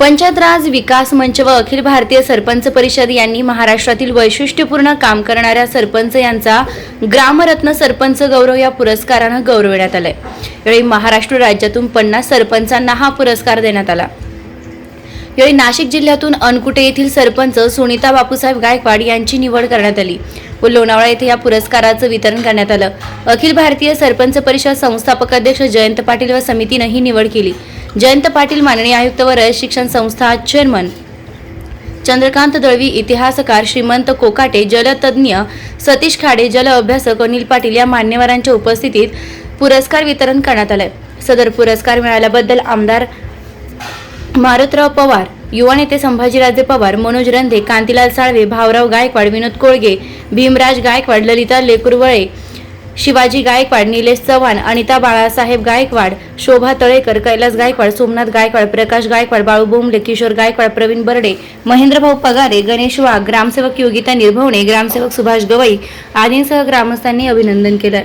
पंचायत राज विकास मंच व अखिल भारतीय सरपंच परिषद यांनी महाराष्ट्रातील वैशिष्ट्यपूर्ण काम करणाऱ्या सरपंच यांचा ग्रामरत्न सरपंच गौरव या पुरस्कारानं गौरविण्यात आलाय. यावेळी महाराष्ट्र राज्यातून पन्नास सरपंचांना हा पुरस्कार देण्यात आला. यावेळी नाशिक जिल्ह्यातून अनकुटे येथील सरपंच सुनीता बापूसाहेब गायकवाड यांची निवड करण्यात आली व लोणावळा येथे या पुरस्काराचं वितरण करण्यात आलं. अखिल भारतीय सरपंच परिषद संस्थापक अध्यक्ष जयंत पाटील व समितीनं ही निवड केली. जयंत पाटील माननीय आयुक्त व रयत शिक्षण संस्था चेअरमन. चंद्रकांत दळवी इतिहासकार श्रीमंत कोकाटे जलतज्ञ सतीश खाडे जल अभ्यासक अनिल पाटील या मान्यवरांच्या उपस्थितीत पुरस्कार वितरण करण्यात आलंय. सदर पुरस्कार मिळाल्याबद्दल आमदार मारुतराव पवार युवा नेते संभाजीराजे पवार मनोज रंधे कांतीलाल साळवे भावराव गायकवाड विनोद कोळगे भीमराज गायकवाड ललिता लेकुरवळे शिवाजी गायकवाड निलेश चव्हाण अनिता बाळासाहेब गायकवाड शोभा तळेकर कैलास गायकवाड सोमनाथ गायकवाड प्रकाश गायकवाड बाळू बोंबले किशोर गायकवाड प्रवीण बर्डे महेंद्रभाऊ पगारे गणेश वाघ ग्रामसेवक योगिता निर्भवणे ग्रामसेवक सुभाष गवई आदींसह ग्रामस्थांनी अभिनंदन केलं.